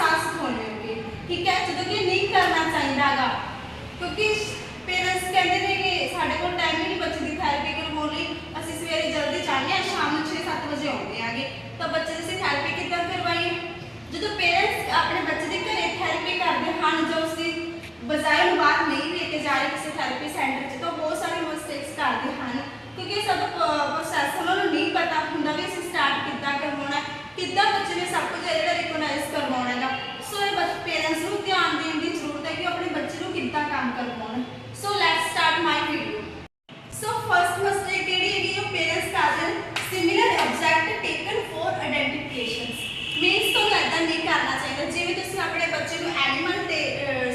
ਕੁਝ ਇੱਕ ਠੀਕ ਹੈ? ਜਦੋਂ ਕਿ ਨਹੀਂ ਕਰਨਾ ਚਾਹੀਦਾਗਾ ਕਿਉਂਕਿ ਪੇਰੈਂਟਸ ਕਹਿੰਦੇ ਨੇ ਕਿ ਸਾਡੇ ਕੋਲ ਟਾਈਮ ਨਹੀਂ ਬੱਚੇ ਦੀ ਥੈਰੇਪੀ ਕਰਵਾਉਣ ਲਈ। ਅਸੀਂ ਸਵੇਰੇ ਜਲਦੀ ਜਾਂਦੇ ਹਾਂ ਸ਼ਾਮ ਨੂੰ 6-7 ਵਜੇ ਆਉਂਦੇ ਆਗੇ ਤਾਂ ਬੱਚੇ ਦੀ ਥੈਰੇਪੀ ਕਿੱਦਾਂ ਕਰਵਾਈਏ? ਜਦੋਂ ਪੇਰੈਂਟਸ ਆਪਣੇ ਬੱਚੇ ਦੇ ਘਰੇ ਥੈਰੇਪੀ ਕਰਦੇ ਹਨ, ਜੋ ਉਸਦੀ ਬਜਾਏ ਉਹਨੂੰ ਬਾਹਰ ਨਹੀਂ ਲੈ ਕੇ ਜਾ ਰਹੇ ਕਿਸੇ ਥੈਰੇਪੀ ਸੈਂਟਰ 'ਚ, ਤਾਂ ਬਹੁਤ ਸਾਰੇ ਮਿਸਟੇਕਸ ਕਰਦੇ ਹਨ। ਕਿਉਂਕਿ ਇਹ ਸਭ ਪ੍ਰੋਸੈਸ ਉਹਨਾਂ ਨੂੰ ਨਹੀਂ ਪਤਾ ਹੁੰਦਾ ਵੀ ਅਸੀਂ ਸਟਾਰਟ ਕਿੱਦਾਂ ਕਰਵਾਉਣਾ ਕਿੱਦਾਂ ਬੱਚੇ ਨੇ ਸਭ ਕੁਝ ਜਿਹੜਾ ਰਿਕਗਨਾਈਜ਼ ਕਰਵਾਉਣਾ ਹੈਗਾ ਸੋ ਇਹ ਬੱਚ ਪੇਰੈਂਟਸ ਨੂੰ ਧਿਆਨ ਦੇਣ ਦੀ ਜ਼ਰੂਰਤ ਹੈ ਕਿ ਉਹ ਆਪਣੇ ਬੱਚੇ ਨੂੰ ਕਿੱਦਾਂ ਕੰਮ ਕਰਵਾਉਣ so let's start my video so first mistake ਕਿਹੜੀ ਹੈਗੀ ਉਹ ਪੇਰੈਂਟਸ ਕਰਦੇ ਨੇ similar object taken for identifications means ਤੁਹਾਨੂੰ ਏਦਾਂ ਨਹੀਂ ਕਰਨਾ ਚਾਹੀਦਾ ਜਿਵੇਂ ਤੁਸੀਂ ਆਪਣੇ ਬੱਚੇ ਨੂੰ ਐਨੀਮਲ ਤੇ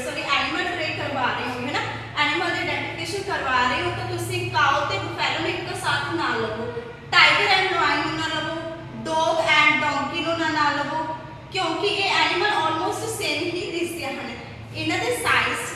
ਸੌਰੀ ਐਨੀਮਲ ਟ੍ਰੇਨ ਕਰਵਾ ਰਹੇ ਹੋ ਹੈ ਨਾ ਐਨੀਮਲ ਦੀ ਆਇਡੈਂਟੀਫਿਕੇਸ਼ਨ ਕਰਵਾ ਰਹੇ ਹੋ ਤਾਂ ਤੁਸੀਂ ਕਾਓ ਤੇ ਬਫੈਲੋ ਨੂੰ ਇੱਕੋ ਸਾਥ ਨਾ ਲਵੋ ਟਾਈਗਰ ਐਂਡ ਲਾਇਨ ਨੂੰ ਨਾ ਲਵੋ ਡੌਗ ਐਂਡ ਡੌਂਕੀ ਨੂੰ ਨਾ ਨਾ ਲਵੋ ਕਿਉਂਕਿ ਇਹ ਐਨੀਮਲ ਆਲਮੋਸਟ ਸੇਮ ਹੀ ਦਿਸਦੇ ਹਨ ਇਹਨਾਂ ਦੇ ਸਾਈਜ਼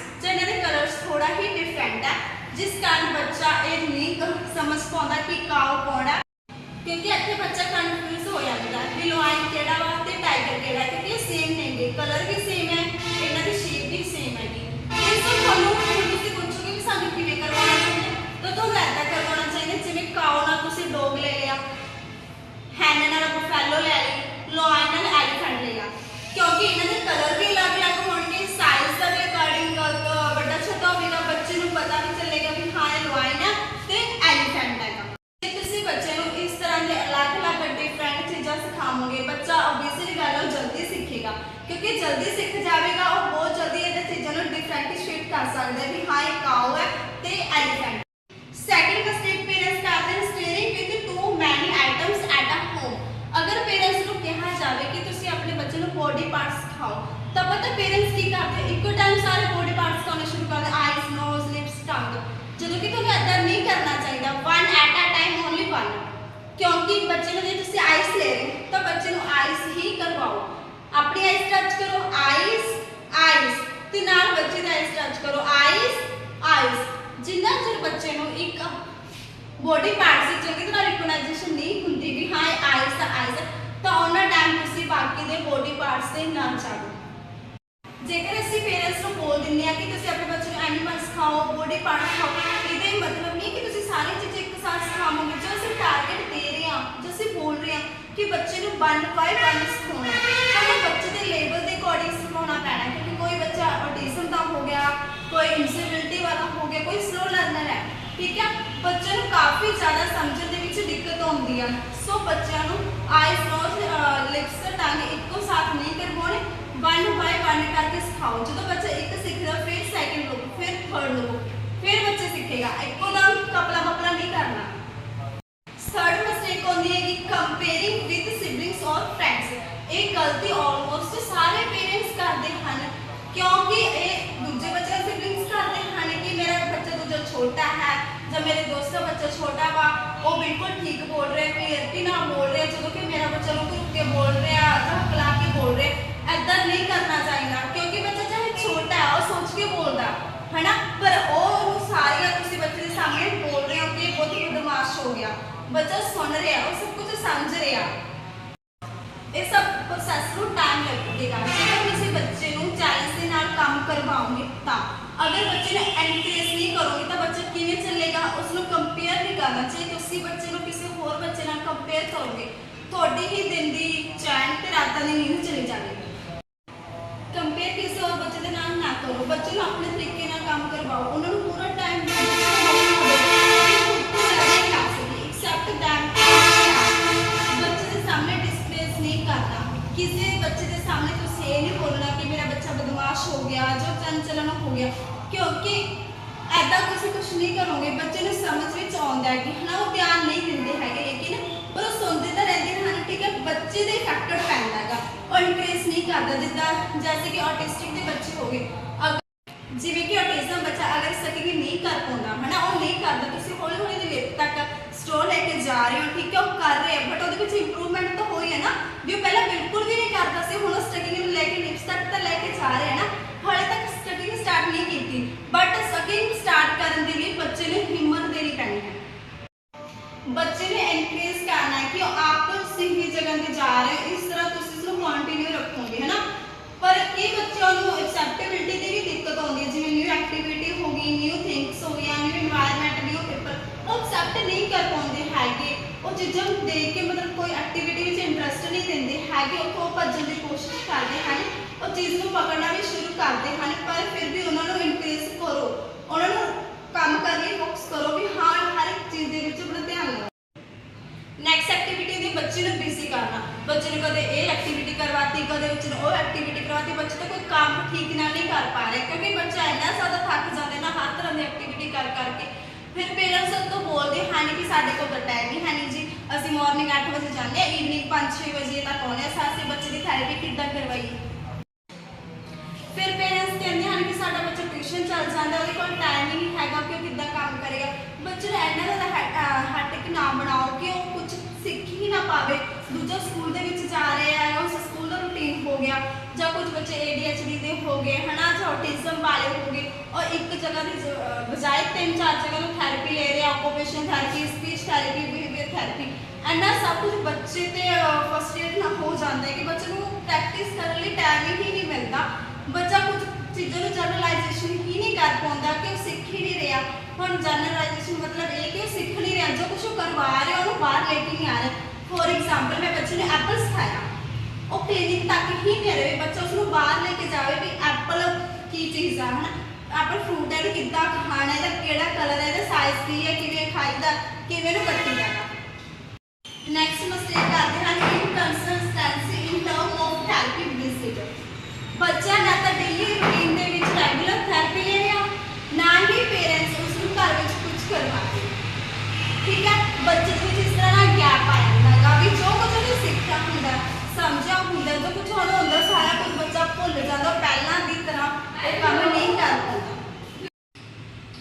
ਚੀਜ਼ਾਂ ਸਿਖਾਵੋਗੇ ਬੱਚਾ ਆਬਵੀਅਸਲੀ ਗੱਲ ਹੈ ਉਹ ਜਲਦੀ ਸਿੱਖੇਗਾ ਕਿਉਂਕਿ ਜਲਦੀ ਸਿੱਖ ਜਾਵੇਗਾ ਉਹ ਬਹੁਤ ਜਲਦੀ ਇਹਨਾਂ ਚੀਜ਼ਾਂ ਨੂੰ ਡਿਫਰੈਂਟੀਸ਼ੀਏਟ ਕਰ ਸਕਦਾ ਹੈ ਵੀ ਹਾਂ ਇਹ ਕਾਓ ਹੈ ਤੇ ਐਲੀਫੈਂਟ ਸੈਕਿੰਡ ਮਿਸਟੇਕ ਪੇਰੈਂਟਸ ਕਰਦੇ ਨੇ storing with too many items at a home ਅਗਰ ਪੇਰੈਂਟਸ ਨੂੰ ਕਿਹਾ ਜਾਵੇ ਕਿ ਤੁਸੀਂ ਆਪਣੇ ਬੱਚੇ ਨੂੰ ਬੋਡੀ ਪਾਰਟਸ ਸਿਖਾਓ ਤਾਂ ਪਤਾ ਪੇਰੈਂਟਸ ਕੀ ਕਰਦੇ ਇੱਕੋ ਟਾਈਮ ਸਾਰੇ ਬੋਡੀ ਪਾਰਟਸ ਸਿਖਾਉਣੇ ਸ਼ੁਰੂ ਕਰਦੇ ਆਈਜ਼ ਨੋਜ਼ ਲਿਪਸ ਟੰਗ ਜਦੋਂ ਕਿ ਤੁਹਾਨੂੰ ਏਦਾਂ ਨਹੀਂ ਕਰਨਾ ਚਾਹੀਦਾ one at a time only one ਕਿਉਂਕਿ ਬੱਚੇ ਨੂੰ ਜੇ ਤੁਸੀਂ ਆਈਜ਼ ਲੈ ਰਹੇ ਤਾਂ ਬੱਚੇ ਨੂੰ ਆਈਜ਼ ਹੀ ਕਰਵਾਓ। ਆਪਣੀ ਆਈਜ਼ ਟੱਚ ਕਰੋ ਆਈਜ਼ ਆਈਜ਼ ਤੇ ਨਾਲ ਬੱਚੇ ਦਾ ਆਈਜ਼ ਟੱਚ ਕਰੋ ਆਈਜ਼ ਆਈਜ਼ ਜਿੰਨਾ ਚਿਰ ਬੱਚੇ ਨੂੰ ਇੱਕ ਬੋਡੀ ਪਾਰਟ ਦੀ ਚੰਗੀ ਤਰ੍ਹਾਂ ਰਿਕਗਨਾਈਜੇਸ਼ਨ ਨਹੀਂ ਹੁੰਦੀ ਵੀ ਹਾਂ, ਇਹ ਆਈਜ਼ ਤਾਂ ਉਹਨਾਂ ਟਾਈਮ ਤੁਸੀਂ ਬਾਕੀ ਦੇ ਬੋਡੀ ਪਾਰਟਸ ਤੇ ਨਾ ਜਾਓ। ਜੇਕਰ ਅਸੀਂ ਪੇਰੈਂਟਸ ਨੂੰ ਬੋਲ ਦਿੰਦੇ ਆ ਕਿ ਤੁਸੀਂ ਆਪਣੇ ਬੱਚੇ ਨੂੰ ਐਨੀਮਲ ਸਿਖਾਓ ਬੋਡੀ ਪਾਰਟ ਸਿਖਾਓ ਇਹਦਾ ਮਤਲਬ ਨਹੀਂ ਕਿ ਤੁਸੀਂ ਸਾਰੀ ਚੀਜ਼ਾਂ ਇੱਕ ਸਾਥ ਜੋ ਅਸੀਂ ਟਾਰਗੇਟ ਦੇ ਰਹੇ ਹਾਂ, ਜੋ ਅਸੀਂ ਬੋਲ ਰਹੇ ਹਾਂ ਕਿ ਬੱਚੇ ਨੂੰ ਵਨ ਬਾਈ ਵਨ ਸਿਖਾਉਣਾ ਤੁਹਾਨੂੰ ਬੱਚੇ ਦੇ ਲੈਵਲ ਦੇ ਅਕੋਰਡਿੰਗ ਸਿਖਾਉਣਾ ਪੈਣਾ ਕਿਉਂਕਿ ਕੋਈ ਬੱਚਾ ਆਟਿਜ਼ਮ ਦਾ ਹੋ ਗਿਆ, ਕੋਈ ਇਨਸਿਬਿਲਿਟੀ ਵਾਲਾ ਹੋ ਗਿਆ, ਕੋਈ ਸਲੋ ਲਰਨਰ ਹੈ, ਠੀਕ ਹੈ? ਬੱਚੇ ਨੂੰ ਕਾਫੀ ਜ਼ਿਆਦਾ ਸਮਝਣ ਦੇ ਵਿੱਚ ਦਿੱਕਤ ਆਉਂਦੀ ਆ। ਸੋ ਬੱਚਿਆਂ ਨੂੰ ਆਈਜ਼ ਨੋਜ਼ ਲਿਪਸ ਟੰਗ ਇੱਕੋ ਸਾਥ ਨਹੀਂ ਕਰਵਾਉਣੇ ਵਨ ਬਾਈ ਵਨ ਕਰਕੇ ਸਿਖਾਓ। ਜਦੋਂ ਬੱਚਾ ਇੱਕ ਸਿੱਖਦਾ ਫਿਰ ਸੈਕਿੰਡ ਲਓ ਫਿਰ ਥਰਡ ਲਓ ਫਿਰ ਬੱਚੇ ਸਿੱਖੇਗਾ। ਇੱਕੋ ਦਮ ਕਪਲਾ ਕਪਲਾ ਨਹੀਂ ਕਰਨਾ ਥਰਡ ਮਿਸਟੇਕ ਹੁੰਦੀ ਹੈ ਕਿ ਕੰਪੇਅਰਿੰਗ ਵਿਦ ਸਿਬਲਿੰਗਸ ਔਰ ਫਰੈਂਡਸ ਇਹ ਗਲਤੀ ਆਲਮੋਸਟ ਸਾਰੇ ਪੇਰੈਂਟਸ ਕਰਦੇ ਹਨ ਕਿਉਂਕਿ ਇਹ ਦੂਜੇ ਬੱਚੇ ਦਾ ਸਿਬਲਿੰਗਸ ਕਰਦੇ ਹਨ ਕਿ ਮੇਰਾ ਬੱਚਾ ਦੂਜਾ ਛੋਟਾ ਹੈ ਜਾਂ ਮੇਰੇ ਦੋਸਤ ਦਾ ਬੱਚਾ ਛੋਟਾ ਵਾ ਉਹ ਬਿਲਕੁਲ ਠੀਕ ਬੋਲ ਰਿਹਾ ਕਲੀਅਰਟੀ ਨਾਲ ਬੋਲ ਰਿਹਾ ਜਦੋਂ ਕਿ ਮੇਰਾ ਬੱਚਾ ਰੁਕ ਰੁਕ ਕੇ ਬੋਲ ਰਿਹਾ ਜਾਂ ਹਕਲਾ ਕੇ ਬੋਲ ਰਿਹਾ ਐਦਾਂ ਨਹੀਂ ਕਰਨਾ ਚਾਹੀਦਾ ਕਿਉਂਕਿ ਬੱਚਾ ਚਾਹੇ ਛੋਟਾ ਹੈ ਉਹ ਸੋਚ ਕੇ ਬੋਲਦਾ ਹਨਾ ਪਰ ਉਹ ਉਹਨੂੰ ਸਾਰੀਆਂ ਤੁਸੀਂ ਬੱਚੇ ਦੇ ਸਾਹਮਣੇ ਬੋਲ ਰਹੇ ਹੋ ਕਿ ਇਹ ਬਹੁਤ ਬਦਮਾਸ਼ ਹੋ ਗਿਆ ਬੱਚਾ ਸੁਣ ਰਿਹਾ, ਉਹ ਸਭ ਕੁਝ ਸਮਝ ਰਿਹਾ। ਇਹ ਸਭ ਪ੍ਰੋਸੈਸ ਨੂੰ ਟਾਈਮ ਲੱਗੇਗਾ। ਜੇਕਰ ਤੁਸੀਂ ਬੱਚੇ ਨੂੰ ਚੈਲੰਜ ਦੇ ਨਾਲ ਕੰਮ ਕਰਵਾਓਗੇ ਤਾਂ, ਅਗਰ ਬੱਚੇ ਨੂੰ ਐਨਕਰੇਜ ਨਹੀਂ ਕਰੋਗੇ ਤਾਂ ਬੱਚਾ ਕਿਵੇਂ ਚੱਲੇਗਾ? ਉਸ ਨੂੰ ਕੰਪੇਅਰ ਨਹੀਂ ਕਰਨਾ ਚਾਹੀਦਾ। ਤੁਸੀਂ ਬੱਚੇ ਨੂੰ ਕਿਸੇ ਹੋਰ ਬੱਚੇ ਨਾਲ ਕੰਪੇਅਰ ਕਰੋਗੇ, ਤੁਹਾਡੀ ਹੀ ਦਿਨ ਦੀ ਚੈਨ ਤੇ ਰਾਤਾਂ ਦੀ ਨੀਂਦ ਚਲੀ ਜਾਵੇਗੀ। ਹੋ ਗਿਆ, ਜੋ ਚੰਚਲਨ ਹੋ ਗਿਆ। ਕਿਉਂਕਿ ਐਦਾਂ ਤੁਸੀਂ ਕੁਝ ਨਹੀਂ ਕਰੋਗੇ। ਬੱਚੇ ਨੂੰ ਸਮਝ ਵਿੱਚ ਆਉਂਦਾ ਹੈ ਕਿ ਹਨਾ, ਉਹ ਧਿਆਨ ਨਹੀਂ ਦਿੰਦੇ ਹੈਗੇ। ਲੇਕਿਨ ਪਰ ਉਹ ਸੁਣਦੇ ਤਾਂ ਰਹਿੰਦੇ ਹਨ ਠੀਕ ਹੈ, ਬੱਚੇ ਦੇ ਫੈਕਟਰ ਪੈਂਦਾ ਹੈਗਾ। ਉਹ ਇਨਕਰੇਜ ਨਹੀਂ ਕਰਦਾ। ਜਿੱਦਾਂ ਜੈਸੇ ਕਿ ਆਟਿਸਟਿਕ ਦੇ ਬੱਚੇ ਹੋ ਗਏ। ਜਿਵੇਂ ਕਿ ਆਟਿਜ਼ਮ ਬੱਚਾ ਜਾ ਰਹੇ ਹੋ, ਠੀਕ ਹੈ, ਉਹ ਕਰ ਰਹੇ ਆ ਬਟ ਉਹਦੇ ਵਿੱਚ ਇੰਪਰੂਵਮੈਂਟ ਤਾਂ ਹੋਈ ਹੈ ਨਾ। ਵੀ ਉਹ ਪਹਿਲਾਂ ਬਿਲਕੁਲ ਵੀ ਨਹੀਂ ਕਰਦਾ ਸੀ, ਹੁਣ ਸਟੱਡੀ ਨੂੰ ਲੈ ਕੇ ਨਿਪਸ ਤੱਕ ਤਾਂ ਲੈ ਕੇ ਜਾ ਰਹੇ ਆ ਨਾ। ਹਾਲੇ ਤੱਕ ਸਟੱਡੀ ਸਟਾਰਟ ਨਹੀਂ ਕੀਤੀ ਬਟ ਸਕਿੰਗ ਸਟਾਰਟ ਕਰਨ ਦੇ ਲਈ ਬੱਚੇ ਨੂੰ ਹਿੰਮਤ ਦੇਣੀ ਪੈਣੀ ਹੈ। ਬੱਚੇ ਨੇ ਇਨਕਰੀਜ਼ ਕਰਨਾ ਹੈ ਕਿ ਆਪ ਸਹੀ ਜਗ੍ਹਾ ਤੇ ਜਾ ਰਹੇ ਹੋ, ਇਸ ਤਰ੍ਹਾਂ ਤੁਸੀਂ ਇਸ ਨੂੰ ਕੰਟੀਨਿਊ ਰੱਖੋਗੇ, ਹੈ ਨਾ। ਪਰ ਇਹ ਬੱਚਿਆਂ ਨੂੰ ਐਕਸੈਪਟੇਬਿਲਟੀ ਦੀ ਵੀ ਦਿੱਕਤ ਆਉਂਦੀ ਹੈ, ਜਿਵੇਂ ਨਿਊ ਐਕਟੀਵਿਟੀ ਐਕਸੈਪਟ ਨਹੀਂ ਕਰ ਪਾਉਂਦੇ ਹੈਗੇ। ਉਹ ਚੀਜ਼ਾਂ ਨੂੰ ਦੇਖ ਕੇ ਮਤਲਬ ਕੋਈ ਐਕਟੀਵਿਟੀ ਵਿੱਚ ਇੰਟਰਸਟ ਨਹੀਂ ਦਿੰਦੇ ਹੈਗੇ। ਉਹ ਭੱਜਣ ਦੀ ਕੋਸ਼ਿਸ਼ ਕਰਦੇ ਹਨ। ਉਹ ਚੀਜ਼ ਨੂੰ ਪਕੜਨਾ ਵੀ ਸ਼ੁਰੂ ਕਰਦੇ ਹਨ, ਪਰ ਫਿਰ ਵੀ ਉਹਨਾਂ ਨੂੰ ਇਨਕਰੇਜ ਕਰੋ। ਉਹਨਾਂ ਨੂੰ ਕੰਮ ਕਰਨ ਲਈ ਫੋਕਸ ਕਰੋ ਵੀ ਹਾਂ ਹਰ ਇੱਕ ਚੀਜ਼ ਦੇ ਵਿੱਚ ਆਪਣਾ ਧਿਆਨ ਲਗਾਓ ਨੈਕਸਟ ਐਕਟੀਵਿਟੀ ਦੀ ਬੱਚੇ ਨੂੰ ਬਿਜ਼ੀ ਕਰਨਾ। ਬੱਚੇ ਨੂੰ ਕਦੇ ਇਹ ਐਕਟੀਵਿਟੀ ਕਰਵਾਤੀ, ਕਦੇ ਬੱਚੇ ਨੂੰ ਉਹ ਐਕਟੀਵਿਟੀ ਕਰਵਾਤੀ। ਬੱਚੇ ਤਾਂ ਕੋਈ ਕੰਮ ਠੀਕ ਨਾਲ ਨਹੀਂ ਕਰ ਪਾ ਰਿਹਾ, ਕਿਉਂਕਿ ਬੱਚਾ ਇੰਨਾ ਜ਼ਿਆਦਾ ਥੱਕ ਜਾਂਦਾ ਨਾ, ਹਰ ਤਰ੍ਹਾਂ ਦੀ ਐਕਟੀਵਿਟੀ ਕਰ ਕਰਕੇ। ਫਿਰ ਪੇਰੈਂਟਸ ਤੋਂ ਬੋਲਦੇ ਹਨ ਕਿ ਸਾਡੇ ਕੋਲ ਤਾਂ ਟਾਈਮ ਹੀ ਹੈ ਨਹੀਂ ਜੀ, ਅਸੀਂ ਮਾਰਨਿੰਗ 8 ਵਜੇ ਜਾਂਦੇ ਆ ਈਵਨਿੰਗ 5-6 ਵਜੇ ਤੱਕ ਆਉਂਦੇ ਆ ਸਾਸੀ ਬੱਚੇ ਦੀ ਥੈਰੇਪੀ ਕਿੱਦਾਂ ਕਰਵਾਈਏ? ਫਿਰ ਪੇਰੈਂਟਸ ਕਹਿੰਦੇ ਹਨ ਕਿ ਸਾਡਾ ਬੱਚਾ ਟਿਊਸ਼ਨ ਚੱਲ ਜਾਂਦਾ, ਉਹਦੇ ਕੋਲ ਟਾਈਮ ਹੀ ਨਹੀਂ ਹੈਗਾ ਕਿ ਉਹ ਕਿੱਦਾਂ ਕੰਮ ਕਰੇਗਾ। ਬੱਚੇ ਨੂੰ ਇੰਨਾ ਜ਼ਿਆਦਾ ਹਟਕ ਨਾ ਬਣਾਓ ਕਿ ਉਹ ਕੁਝ ਸਿੱਖ ਹੀ ਨਾ ਪਾਵੇ। ਦੂਜਾ ਸਕੂਲ ਦੇ ਵਿੱਚ ਜਾ ਰਿਹਾ ਹੈ ਉਸ ਸਕੂਲ ਦਾ ਰੂਟੀਨ ਹੋ ਗਿਆ, ਜਾਂ ਕੁਝ ਬੱਚੇ ADHD ਦੇ ਹੋ ਗਏ, ਹਨਾ, ਜਾਂ ਆਟਿਜ਼ਮ ਇੱਕ ਜਗ੍ਹਾ ਦੀ ਜ- ਬਜਾਏ ਤਿੰਨ ਚਾਰ ਜਗ੍ਹਾ ਤੋਂ ਥੈਰੇਪੀ ਲੈ ਰਹੇ ਆ occupation therapy speech therapy behaviour therapy ਇੰਨਾ ਸਭ ਕੁਝ ਬੱਚੇ ਤੇ ਫਸਟ ਫਰਸਟ੍ਰੇਟ ਨਾ ਹੋ ਜਾਂਦਾ ਹੈ ਕਿ ਬੱਚੇ ਨੂੰ ਪ੍ਰੈਕਟਿਸ ਕਰਨ ਲਈ ਟਾਈਮ ਹੀ ਨਹੀਂ ਮਿਲਦਾ। ਬੱਚਾ ਕੁਝ ਚੀਜ਼ਾਂ ਨੂੰ ਜਨਰਲਾਈਜੇਸ਼ਨ ਹੀ ਨਹੀਂ ਕਰ ਪਾਉਂਦਾ ਕਿ ਉਹ ਸਿੱਖ ਹੀ ਨਹੀਂ ਰਿਹਾ। ਹੁਣ ਜਨਰਲਾਈਜੇਸ਼ਨ ਮਤਲਬ ਇਹ ਕਿ ਉਹ ਸਿੱਖ ਨਹੀਂ ਰਿਹਾ, ਜੋ ਕੁਝ ਉਹ ਕਰਵਾ ਰਿਹਾ, ਉਹਨੂੰ ਬਾਹਰ ਲੈ ਕੇ ਨਹੀਂ ਆ ਰਿਹਾ। ਫੋਰ ਐਗਜ਼ਾਮਪਲ ਮੈਂ ਬੱਚੇ ਨੂੰ ਐਪਲ ਸਿਖਾਇਆ ਉਹ ਕਲੀਨਿਕ ਤੱਕ ਹੀ ਨਹੀਂ ਰਹੇ ਬੱਚਾ ਉਸ ਨੂੰ ਬਾਹਰ ਲੈ ਕੇ ਜਾਵੇ ਵੀ ਐਪਲ ਕੀ ਚੀਜ਼ ਆ, ਹਨਾ? ਐਪਲ ਫਰੂਟ ਇਹਨੂੰ ਕਿੱਦਾਂ ਖਾਣਾ ਇਹਦਾ ਕਿਹੜਾ ਕਲਰ ਹੈ ਇਹਦਾ ਸਾਈਜ਼ ਕੀ ਹੈ, ਕਿਵੇਂ ਖਾਈਦਾ, ਕਿਵੇਂ ਨੂੰ ਕੱਟੀ ਜਾਣਾ। ਨੈਕਸਟ ਮਿਸਟੇਕ ਕਰਦੇ ਹਨ inconsistency in term of therapy visit ਬੱਚਾ ਨਾ ਤਾਂ ਡੇਲੀ ਰੂਟੀਨ ਦੇ ਵਿੱਚ ਰੈਗੂਲਰ ਥੈਰੇਪੀ ਲੈ ਰਿਹਾ, ਨਾ ਹੀ ਪੇਰੈਂਟਸ ਉਸ ਨੂੰ ਘਰ ਵਿੱਚ ਕੁਝ ਕਰਵਾਉਂਦੇ। ਠੀਕ ਹੈ, ਬੱਚੇ ਦੇ ਵਿੱਚ ਇਸ ਤਰ੍ਹਾਂ ਨਾਲ ਗੈਪ ਆ ਜਾਂਦਾ ਹੈਗਾ ਵੀ ਜੋ ਕੁਝ ਉਹਨੇ ਸਿੱਖਿਆ ਹੁੰਦਾ, ਸਮਝਿਆ ਹੁੰਦਾ, ਜੋ ਕੁਝ ਉਹਨੂੰ ਹੁੰਦਾ, ਸਾਰਾ ਕੁਝ ਬੱਚਾ ਭੁੱਲ ਜਾਂਦਾ। ਪਹਿਲਾਂ ਦੀ ਤਰ੍ਹਾਂ ਉਹ ਕੰਮ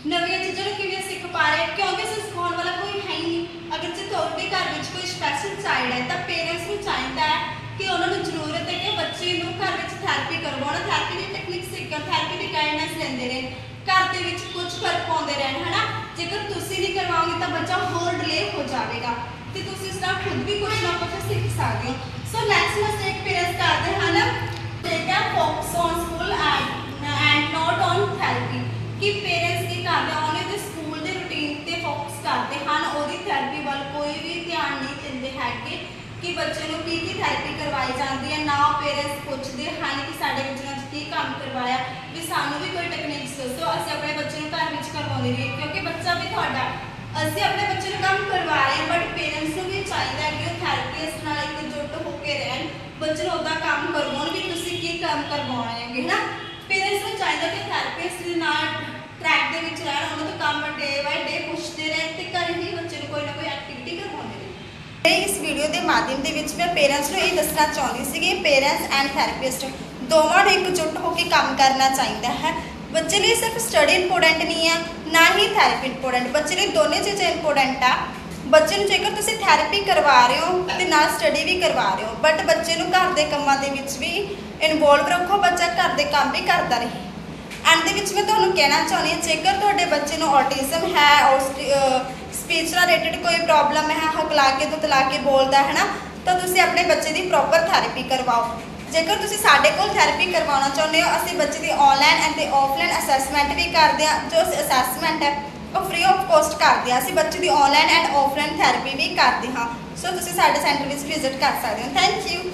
ਨਵੀਆਂ ਚੀਜ਼ਾਂ ਨੂੰ ਕਿਵੇਂ ਸਿੱਖ ਪਾ ਰਹੇ ਕਿਉਂਕਿ ਸਿਖਾਉਣ ਵਾਲਾ ਕੋਈ ਹੈ ਹੀ ਨਹੀਂ? ਅਗਰ ਜੇ ਤੁਹਾਡੇ ਘਰ ਵਿੱਚ ਕੋਈ ਸਪੈਸ਼ਲ ਚਾਈਲਡ ਹੈ, ਤਾਂ ਪੇਰੈਂਟਸ ਨੂੰ ਚਾਹੀਦਾ ਹੈ ਕਿ ਉਹਨਾਂ ਨੂੰ ਜ਼ਰੂਰਤ ਹੈ ਕਿ ਬੱਚੇ ਨੂੰ ਘਰ ਵਿੱਚ ਥੈਰੇਪੀ ਕਰਵਾਉਣ। ਥੈਰੇਪੀ ਦੀ ਟੈਕਨੀਕ ਸਿੱਖਣ ਥੈਰੇਪੀ ਦੀ ਗਾਈਡਨੈਸ ਲੈਂਦੇ ਰਹੇ ਘਰ ਦੇ ਵਿੱਚ ਕੁਝ ਫ਼ਰਕ ਪਾਉਂਦੇ ਰਹਿਣ, ਹਨਾ? ਜੇਕਰ ਤੁਸੀਂ ਨਹੀਂ ਕਰਵਾਓਗੇ ਤਾਂ ਬੱਚਾ ਹੋਰ ਡਿਲੇ ਹੋ ਜਾਵੇਗਾ ਤੇ ਤੁਸੀਂ ਇਸ ਨਾਲ ਖੁਦ ਵੀ ਕੁਝ ਨਾ ਕੁਝ ਸਿੱਖ ਸਕਦੇ ਹੋ। ਸੋ ਨੈਕਸਟ ਮਿਸਟੇਕ ਪੇਰੈਂਟਸ ਕਰਦੇ ਹਨ take a focus on school and and not on therapy ਕਿ ਪੇਰੈਂਟਸ ਕੀ ਕਰਦੇ ਆ ਉਹਨੇ ਤੇ ਸਕੂਲ ਦੇ ਰੁਟੀਨ ਤੇ ਫੋਕਸ ਕਰਦੇ ਹਨ ਉਹਦੀ ਥੈਰੇਪੀ ਵੱਲ ਕੋਈ ਵੀ ਧਿਆਨ ਨਹੀਂ ਦਿੰਦੇ ਹੈਗੇ ਕਿ ਬੱਚੇ ਨੂੰ ਕੀ ਕੀ ਥੈਰੇਪੀ ਕਰਵਾਈ ਜਾਂਦੀ ਹੈ ਨਾ ਪੇਰੈਂਟਸ ਪੁੱਛਦੇ ਹਨ ਕਿ ਸਾਡੇ ਬੱਚਿਆਂ 'ਚ ਕੀ ਕੰਮ ਕਰਵਾਇਆ ਵੀ ਸਾਨੂੰ ਵੀ ਕੋਈ ਟੈਕਨੀਕਸ ਦੱਸੋ, ਅਸੀਂ ਆਪਣੇ ਬੱਚੇ ਨੂੰ ਘਰ ਵਿੱਚ ਕਰਵਾਉਂਦੇ ਰਹੀਏ, ਕਿਉਂਕਿ ਬੱਚਾ ਵੀ ਤੁਹਾਡਾ, ਅਸੀਂ ਆਪਣੇ ਬੱਚੇ ਨੂੰ ਕੰਮ ਕਰਵਾ ਰਹੇ ਹਾਂ ਬਟ ਪੇਰੈਂਟਸ ਨੂੰ ਵੀ ਚਾਹੀਦਾ ਹੈ ਕਿ ਉਹ ਥੈਰੇਪਿਸਟ ਨਾਲ ਇਕਜੁੱਟ ਹੋ ਕੇ ਰਹਿਣ, ਬੱਚੇ ਨੂੰ ਉਹਦਾ ਕੰਮ ਕਰਵਾਉਣ ਵੀ ਤੁਸੀਂ ਕੀ ਕੰਮ ਕਰਵਾਉਣਾ ਹੈਗੇ, ਹਨਾ? ਪੇਰੈਂਟਸ ਨੂੰ ਚਾਹੀਦਾ ਕਿ ਥੈਰੇਪਿਸਟ ਦੇ ਨਾਲ ਟਰੈਕ ਦੇ ਵਿੱਚ ਰਹਿਣ, ਉਹਨਾਂ ਤੋਂ ਕੰਮ ਡੇ ਬਾਏ ਡੇ ਪੁੱਛਦੇ ਰਹਿਣ ਤੇ ਘਰ ਹੀ ਬੱਚੇ ਨੂੰ ਕੋਈ ਨਾ ਕੋਈ ਐਕਟੀਵਿਟੀ ਕਰਵਾਉਂਦੇ ਰਹਿਣ। ਇਸ ਵੀਡੀਓ ਦੇ ਮਾਧਿਅਮ ਦੇ ਵਿੱਚ ਮੈਂ ਪੇਰੈਂਟਸ ਨੂੰ ਇਹ ਦੱਸਣਾ ਚਾਹੁੰਦੀ ਸੀ ਕਿ ਪੇਰੈਂਟਸ ਐਂਡ ਥੈਰੇਪਿਸਟ ਦੋਵਾਂ ਨੂੰ ਇਕਜੁੱਟ ਹੋ ਕੇ ਕੰਮ ਕਰਨਾ ਚਾਹੀਦਾ ਹੈ। ਬੱਚੇ ਲਈ ਸਿਰਫ ਸਟੱਡੀ ਇੰਪੋਰਟੈਂਟ ਨਹੀਂ ਹੈ ਨਾ ਹੀ ਥੈਰੇਪੀ ਇੰਪੋਰਟੈਂਟ ਬੱਚੇ ਲਈ ਦੋਨੇ ਚੀਜ਼ਾਂ ਇੰਪੋਰਟੈਂਟ ਆ। ਬੱਚੇ ਨੂੰ ਜੇਕਰ ਤੁਸੀਂ ਥੈਰੇਪੀ ਕਰਵਾ ਰਹੇ ਹੋ ਤੇ ਨਾਲ ਸਟੱਡੀ ਵੀ ਕਰਵਾ ਰਹੇ ਹੋ ਬਟ ਬੱਚੇ ਨੂੰ ਘਰ ਦੇ ਕੰਮਾਂ ਦੇ ਵਿੱਚ ਵੀ ਇਨਵੋਲਵ ਰੱਖੋ, ਬੱਚਾ ਘਰ ਦੇ ਕੰਮ ਵੀ ਕਰਦਾ ਰਹੇ। ਐਂਡ ਦੇ ਵਿੱਚ ਮੈਂ ਤੁਹਾਨੂੰ ਕਹਿਣਾ ਚਾਹੁੰਦੀ ਹਾਂ, ਜੇਕਰ ਤੁਹਾਡੇ ਬੱਚੇ ਨੂੰ ਆਟਿਜ਼ਮ ਹੈ ਔਰ ਸਪੀਚ ਨਾਲ ਰਿਲੇਟਡ ਕੋਈ ਪ੍ਰੋਬਲਮ ਹੈ, ਹਕਲਾ ਕੇ ਤੁਤਲਾ ਕੇ ਬੋਲਦਾ ਹੈ ਨਾ, ਤਾਂ ਤੁਸੀਂ ਆਪਣੇ ਬੱਚੇ ਦੀ ਪ੍ਰੋਪਰ ਥੈਰੇਪੀ ਕਰਵਾਓ। ਜੇਕਰ ਤੁਸੀਂ ਸਾਡੇ ਕੋਲ ਥੈਰੇਪੀ ਕਰਵਾਉਣਾ ਚਾਹੁੰਦੇ ਹੋ, ਅਸੀਂ ਬੱਚੇ ਦੀ ਆਨਲਾਈਨ ਅਤੇ ਆਫਲਾਈਨ ਅਸੈਸਮੈਂਟ ਵੀ ਕਰਦੇ ਹਾਂ, ਜੋ ਅਸੈਸਮੈਂਟ ਹੈ, ਉਹ ਫ੍ਰੀ ਆਫ ਕੋਸਟ ਕਰਦੇ ਹਾਂ। ਅਸੀਂ ਬੱਚੇ ਦੀ ਆਨਲਾਈਨ ਐਂਡ ਆਫਲਾਈਨ ਥੈਰੇਪੀ ਵੀ ਕਰਦੇ ਹਾਂ। ਸੋ ਤੁਸੀਂ ਸਾਡੇ ਸੈਂਟਰ ਵਿੱਚ ਵਿਜ਼ਿਟ ਕਰ ਸਕਦੇ ਹੋ। Thank you